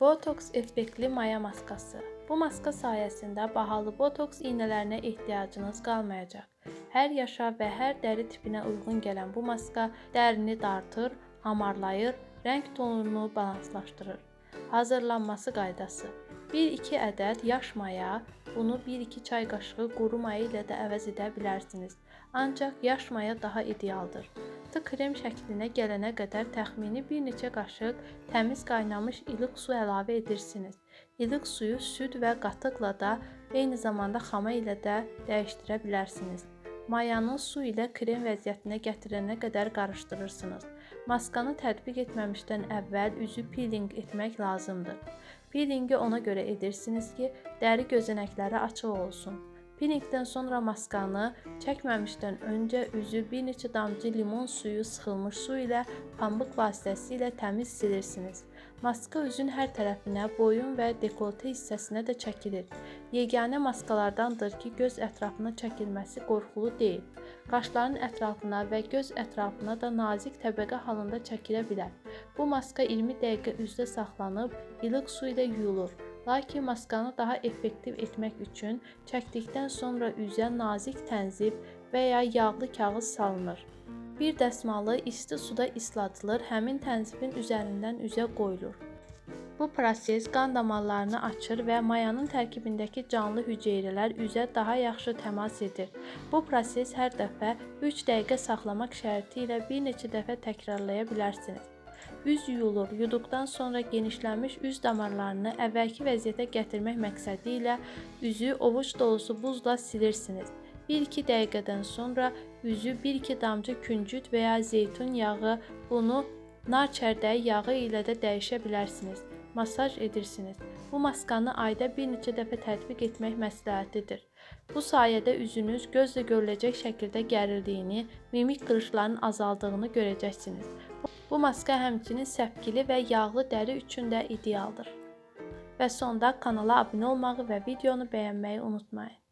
Botoks effektli maya maskası. Bu maska sayəsində bahalı botoks iynələrinə ehtiyacınız qalmayacaq. Hər yaşa və hər dəri tipinə uyğun gələn bu maska dərini dartır, hamarlayır, rəng tonunu balanslaşdırır. Hazırlanması qaydası. 1-2 ədəd yaş maya, bunu 1-2 çay qaşığı quru maya ilə də əvəz edə bilərsiniz. Ancaq yaş maya daha idealdır. Tı krem şəklinə gələnə qədər təxmini bir neçə qaşıq təmiz qaynamış ilıq su əlavə edirsiniz. İlıq suyu süd və qatıqla da, eyni zamanda xama ilə də dəyişdirə bilərsiniz. Mayanı su ilə krem vəziyyətinə gətirənə qədər qarışdırırsınız. Maskanı tətbiq etməmişdən əvvəl üzü peeling etmək lazımdır. Peelingi ona görə edirsiniz ki, dəri gözenəkləri açıq olsun. Peelingdən sonra maskanı çəkməmişdən öncə üzü bir neçə damcı limon suyu sıxılmış su ilə pambıq vasitəsilə təmiz silirsiniz. Maska üzün hər tərəfinə, boyun və dekolte hissəsinə də çəkilir. Yeganə maskalardandır ki, göz ətrafına çəkilməsi qorxulu deyil. Qaşların ətrafına və göz ətrafına da nazik təbəqə halında çəkilə bilər. Bu maska 20 dəqiqə üzdə saxlanıb ilıq su ilə yuyulur. Lakin maskanı daha effektiv etmək üçün çəkdikdən sonra üzə nazik tənzif və ya yağlı kağız salınır. Bir dəsmalı isti suda isladılır, həmin tənzifin üzərindən üzə qoyulur. Bu proses qan damarlarını açır və mayanın tərkibindəki canlı hüceyrələr üzə daha yaxşı təmas edir. Bu proses hər dəfə 3 dəqiqə saxlamaq şərti ilə bir neçə dəfə təkrarlaya bilərsiniz. Üz yuyulur. Yuduqdan sonra genişlənmiş üz damarlarını əvvəlki vəziyyətə gətirmək məqsədi ilə üzü ovuc dolusu buzla silirsiniz. 1-2 dəqiqədən sonra üzü 1-2 damcı küncüt və ya zeytun yağı, bunu nar çərdəyi yağı ilə də dəyişə bilərsiniz. Masaj edirsiniz. Bu maskanı ayda bir neçə dəfə tətbiq etmək məsləhətlidir. Bu sayədə üzünüz gözlə görüləcək şəkildə gərildiyini, mimik qırışlarının azaldığını görəcəksiniz. Bu maska həmçinin səpkili və yağlı dəri üçün də idealdır. Və sonda kanala abunə olmağı və videonu bəyənməyi unutmayın.